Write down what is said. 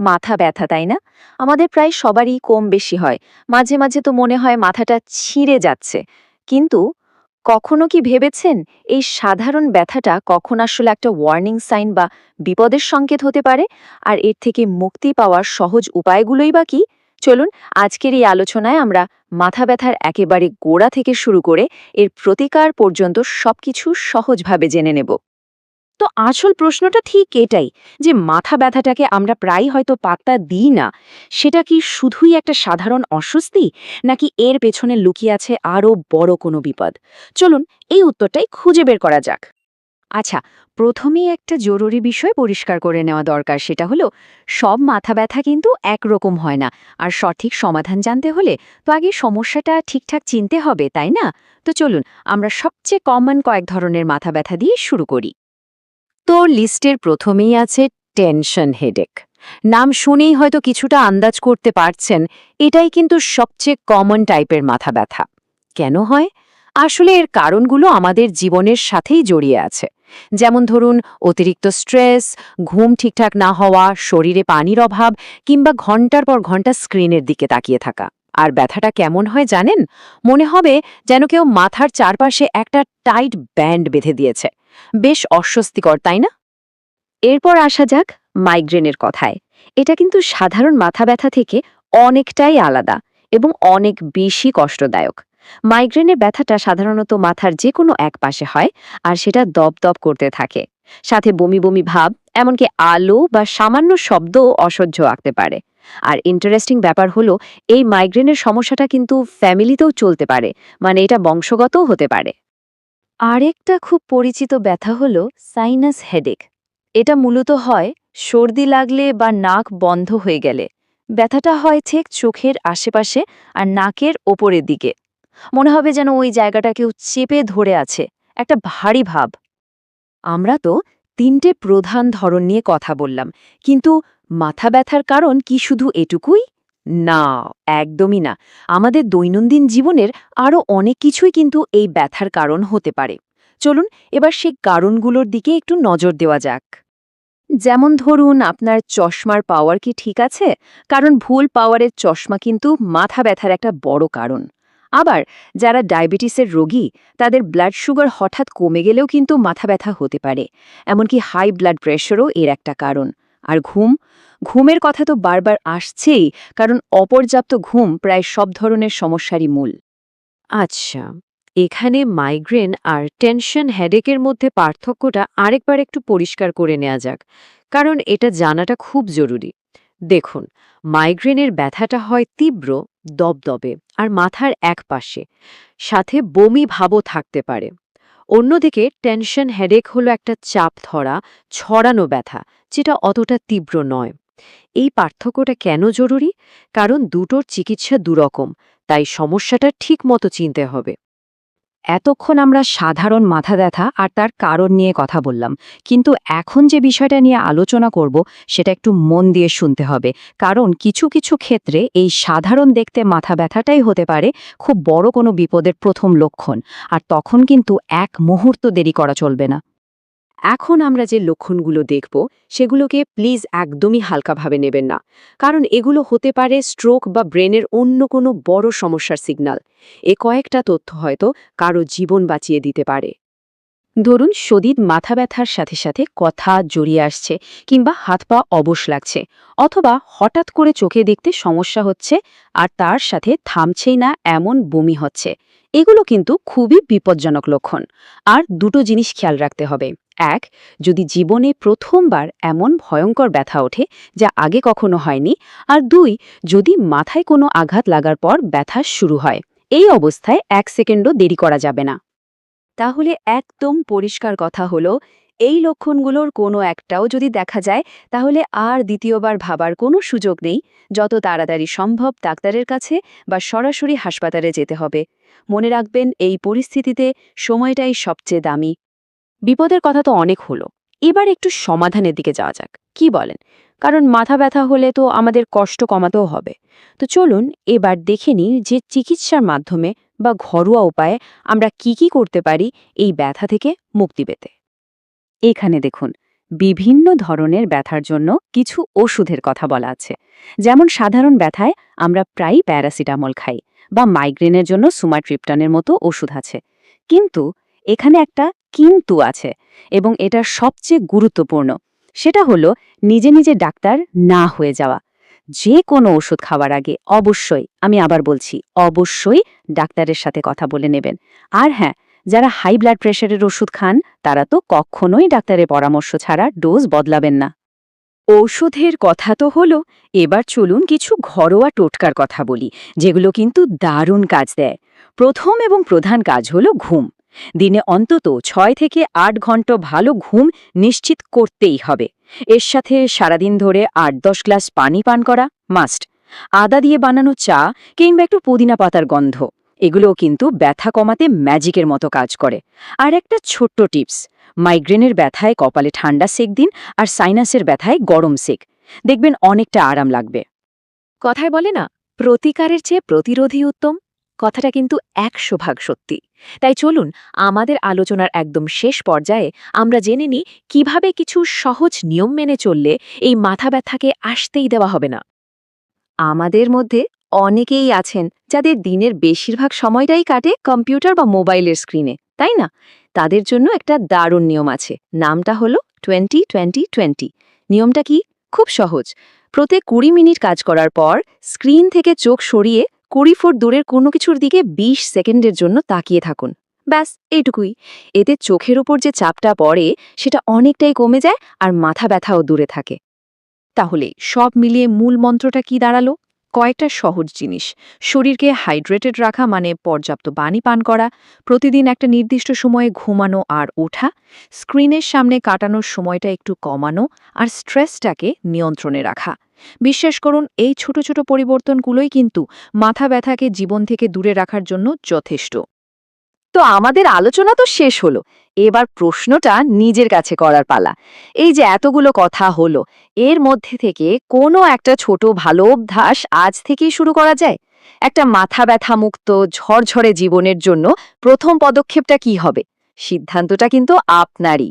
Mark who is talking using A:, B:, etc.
A: মাথা ব্যথা, তাই না? আমাদের প্রায় সবারই কম বেশি হয়। মাঝে মাঝে তো মনে হয় মাথাটা ছিঁড়ে যাচ্ছে। কিন্তু কখনো কি ভেবেছেন এই সাধারণ ব্যথাটা কখন আসলে একটা ওয়ার্নিং সাইন বা বিপদের সংকেত হতে পারে? আর এর থেকে মুক্তি পাওয়ার সহজ উপায়গুলোই বা কি? চলুন, আজকের এই আলোচনায় আমরা মাথা ব্যথার একেবারে গোড়া থেকে শুরু করে এর প্রতিকার পর্যন্ত সবকিছু সহজভাবে জেনে নেব।
B: তো আসল প্রশ্নটা ঠিক এটাই, যে মাথা ব্যথাটাকে আমরা প্রায় হয়তো পাত্তা দিই না, সেটা কি শুধুই একটা সাধারণ অস্বস্তি, নাকি এর পেছনে লুকিয়ে আছে আরও বড় কোনো বিপদ? চলুন এই উত্তরটাই খুঁজে বের করা যাক। আচ্ছা প্রথমেই একটা জরুরি বিষয় পরিষ্কার করে নেওয়া দরকার, সেটা হলো সব মাথা ব্যথা কিন্তু একরকম হয় না, আর সঠিক সমাধান জানতে হলে তো আগে সমস্যাটা ঠিকঠাক চিনতে হবে, তাই না? তো চলুন আমরা সবচেয়ে কমন কয়েক ধরনের মাথা ব্যথা দিয়ে শুরু করি। তো লিস্টের প্রথমেই আছে টেনশন হেডেক। নাম শুনেই হয়তো কিছুটা আন্দাজ করতে পারছেন, এটাই কিন্তু সবচেয়ে কমন টাইপের মাথা ব্যথা। কেন হয়? আসলে এর কারণগুলো আমাদের জীবনের সাথেই জড়িয়ে আছে। যেমন ধরুন, অতিরিক্ত স্ট্রেস, ঘুম ঠিকঠাক না হওয়া, শরীরে পানির অভাব, কিংবা ঘণ্টার পর ঘণ্টা স্ক্রিনের দিকে তাকিয়ে থাকা। আর ব্যথাটা কেমন হয় জানেন? মনে হবে যেন কেউ মাথার চারপাশে একটা টাইট ব্যান্ড বেঁধে দিয়েছে। বেশ অস্বস্তিকর, তাই না?
A: এরপর আসা যাক মাইগ্রেনের কথায়। এটা কিন্তু সাধারণ মাথা ব্যথা থেকে অনেকটাই আলাদা এবং অনেক বেশি কষ্টদায়ক। মাইগ্রেনের ব্যথাটা সাধারণত মাথার যে কোনো এক পাশে হয় আর সেটা দপদপ করতে থাকে। সাথে বমি বমি ভাব, এমনকি আলো বা সামান্য শব্দও অসহ্য আঁকতে পারে। আর ইন্টারেস্টিং ব্যাপার হলো, এই মাইগ্রেনের সমস্যাটা কিন্তু ফ্যামিলিতেও চলতে পারে মানে এটা বংশগতও হতে পারে। আরেকটা খুব পরিচিত ব্যথা হলো সাইনাস হেডেক এটা মূলত হয় সর্দি লাগলে বা নাক বন্ধ হয়ে গেলে। ব্যথাটা হয় ঠিক চোখের আশেপাশে আর নাকের ওপরের দিকে। মনে হবে যেন ওই জায়গাটা কেউ চেপে ধরে আছে, একটা ভারী ভাব।
B: আমরা তো তিনটে প্রধান ধরন নিয়ে কথা বললাম, কিন্তু মাথা ব্যথার কারণ কি শুধু এটুকুই? না, একদমই না। আমাদের দৈনন্দিন জীবনের আরও অনেক কিছুই কিন্তু এই ব্যথার কারণ হতে পারে। চলুন, এবার সেই কারণগুলোর দিকে একটু নজর দেওয়া যাক। যেমন ধরুন, আপনার চশমার পাওয়ার কি ঠিক আছে? কারণ ভুল পাওয়ারের চশমা কিন্তু মাথা ব্যথার একটা বড় কারণ। আবার যারা ডায়াবেটিসের রোগী, তাদের ব্লাড সুগার হঠাৎ কমে গেলেও কিন্তু মাথা ব্যথা হতে পারে। এমনকি হাই ব্লাড প্রেশারও এর একটা কারণ। আর ঘুম? ঘুমের কথা তো বারবার আসছেই, কারণ অপর্যাপ্ত ঘুম প্রায় সব ধরনের সমস্যারই মূল। আচ্ছা এখানে মাইগ্রেন আর টেনশন হেডেকের মধ্যে পার্থক্যটা আরেকবার একটু পরিষ্কার করে নেওয়া যাক, কারণ এটা জানাটা খুব জরুরি। দেখুন, মাইগ্রেনের ব্যথাটা হয় তীব্র, দবদবে আর মাথার এক পাশে সাথে বমি ভাবও থাকতে পারে। অন্যদিকে টেনশন, হেডেক হলো একটা চাপ ধরা, ছড়ানো ব্যথা, যেটা অতটা তীব্র নয়। এই পার্থক্যটা কেন জরুরি? কারণ দুটোর চিকিৎসা দুরকম, তাই সমস্যাটা ঠিক মতো চিনতে হবে। এতক্ষণ আমরা সাধারণ মাথা ব্যথা আর তার কারণ নিয়ে কথা বললাম, কিন্তু এখন যে বিষয়টা নিয়ে আলোচনা করব, সেটা একটু মন দিয়ে শুনতে হবে, কারণ কিছু কিছু ক্ষেত্রে এই সাধারণ দেখতে মাথা ব্যথাটাই হতে পারে খুব বড় কোনো বিপদের প্রথম লক্ষণ, আর তখন কিন্তু এক মুহূর্ত দেরি করা চলবে না। এখন আমরা যে লক্ষণগুলো দেখব, সেগুলোকে প্লিজ একদমই হালকাভাবে নেবেন না। কারণ এগুলো হতে পারে স্ট্রোক বা ব্রেনের অন্য কোনো বড় সমস্যার সিগন্যাল এ কয়েকটা তথ্য হয়তো কারও জীবন বাঁচিয়ে দিতে পারে। ধরুন শদীদ মাথা ব্যথার সাথে সাথে কথা জড়িয়ে আসছে কিংবা হাত পা অবশ লাগছে, অথবা হঠাৎ করে চোখে দেখতে সমস্যা হচ্ছে আর তার সাথে থামছেই না এমন বমি হচ্ছে। এগুলো কিন্তু খুবই বিপজ্জনক লক্ষণ। আর দুটো জিনিস খেয়াল রাখতে হবে। এক, যদি জীবনে প্রথমবার এমন ভয়ঙ্কর ব্যথা ওঠে যা আগে কখনো হয়নি, আর দুই, যদি মাথায় কোনো আঘাত লাগার পর ব্যথা শুরু হয়, এই অবস্থায় এক সেকেন্ডও দেরি করা যাবে না। তাহলে একদম পরিষ্কার কথা হলো এই লক্ষণগুলোর কোনো একটাও যদি দেখা যায়, তাহলে আর দ্বিতীয়বার ভাবার কোনো সুযোগ নেই, যত তাড়াতাড়ি সম্ভব ডাক্তারের কাছে বা সরাসরি হাসপাতালে যেতে হবে। মনে রাখবেন, এই পরিস্থিতিতে সময়টাই সবচেয়ে দামি। বিপদের কথা তো অনেক হলো। এবার একটু সমাধানের দিকে যাওয়া যাক। কি বলেন? কারণ মাথা ব্যথা হলে তো আমাদের কষ্ট কমাতেও হবে। তো চলুন, এবার দেখে নিই যে চিকিৎসার মাধ্যমে বা ঘরোয়া উপায়ে আমরা কি কি করতে পারি এই ব্যথা থেকে মুক্তি পেতে। এখানে দেখুন, বিভিন্ন ধরনের ব্যথার জন্য কিছু ওষুধের কথা বলা আছে। যেমন সাধারণ ব্যথায় আমরা প্রায়ই প্যারাসিটামল খাই বা মাইগ্রেনের জন্য সুমাট্রিপটানের মতো ওষুধ আছে। কিন্তু এখানে একটা কিন্তু আছে এবং এটা সবচেয়ে গুরুত্বপূর্ণ। সেটা হলো নিজে নিজে ডাক্তার না হয়ে যাওয়া। যে কোনো ওষুধ খাওয়ার আগে অবশ্যই, আমি আবার বলছি, অবশ্যই ডাক্তারের সাথে কথা বলে নেবেন। আর হ্যাঁ যারা হাই ব্লাড প্রেশারের ওষুধ খান, তারা তো কখনোই ডাক্তারের পরামর্শ ছাড়া ডোজ বদলাবেন না। ঔষধের কথা তো হলো, এবার চলুন কিছু ঘরোয়া টোটকার কথা বলি, যেগুলো কিন্তু দারুণ কাজ দেয়। প্রথম এবং প্রধান কাজ হলো ঘুম। দিনে অন্তত ছয় থেকে আট ঘণ্টা ভালো ঘুম নিশ্চিত করতেই হবে। এর সাথে সারাদিন ধরে আট দশ গ্লাস পানি পান করা, মাস্ট। আদা দিয়ে বানানো চা কিংবা একটু পুদিনা পাতার গন্ধ। এগুলোও কিন্তু ব্যথা কমাতে ম্যাজিকের মতো কাজ করে। আর একটা ছোট্ট টিপস, মাইগ্রেনের ব্যথায় কপালে ঠান্ডা সেক দিন আর সাইনাসের ব্যথায় গরম সেক। দেখবেন অনেকটা আরাম লাগবে। কথায় বলে না, প্রতিকারের চেয়ে প্রতিরোধী উত্তম। কথাটা কিন্তু একশো ভাগ সত্যি। তাই চলুন, আমাদের আলোচনার একদম শেষ পর্যায়ে আমরা জেনে নিই কীভাবে কিছু সহজ নিয়ম মেনে চললে এই মাথা ব্যথাকে আসতেই দেওয়া হবে না। আমাদের মধ্যে অনেকেই আছেন যাদের দিনের বেশিরভাগ সময়টাই কাটে কম্পিউটার বা মোবাইলের স্ক্রিনে, তাই না? তাদের জন্য একটা দারুণ নিয়ম আছে, নামটা হলো টোয়েন্টি টোয়েন্টি টোয়েন্টি। নিয়মটা কি? খুব সহজ। প্রত্যেক কুড়ি মিনিট কাজ করার পর স্ক্রিন থেকে চোখ সরিয়ে কুড়ি ফুট দূরের কোনো কিছুর দিকে ২০ সেকেন্ডের জন্য তাকিয়ে থাকুন। ব্যাস, এইটুকুই। এতে চোখের উপর যে চাপটা পড়ে সেটা অনেকটাই কমে যায় আর মাথা ব্যথাও দূরে থাকে। তাহলে সব মিলিয়ে মূল মন্ত্রটা কি দাঁড়াল? কয়েকটা সহজ জিনিস। শরীরকে হাইড্রেটেড রাখা মানে পর্যাপ্ত পানি পান করা, প্রতিদিন একটা নির্দিষ্ট সময়ে ঘুমানো আর ওঠা, স্ক্রিনের সামনে কাটানোর সময়টা একটু কমানো আর স্ট্রেসটাকে নিয়ন্ত্রণে রাখা। বিশ্বাস করুন, এই ছোট ছোট পরিবর্তনগুলোই কিন্তু মাথা ব্যথাকে জীবন থেকে দূরে রাখার জন্য যথেষ্ট। তো আমাদের আলোচনা তো শেষ হলো। এবার প্রশ্নটা নিজের কাছে করার পালা। এই যে এতগুলো কথা হলো, এর মধ্যে থেকে কোনো একটা ছোট ভালো অভ্যাস আজ থেকেই শুরু করা যায়? একটা মাথা ব্যথা মুক্ত ঝরঝরে জীবনের জন্য প্রথম পদক্ষেপটা কি হবে? সিদ্ধান্তটা কিন্তু আপনারই।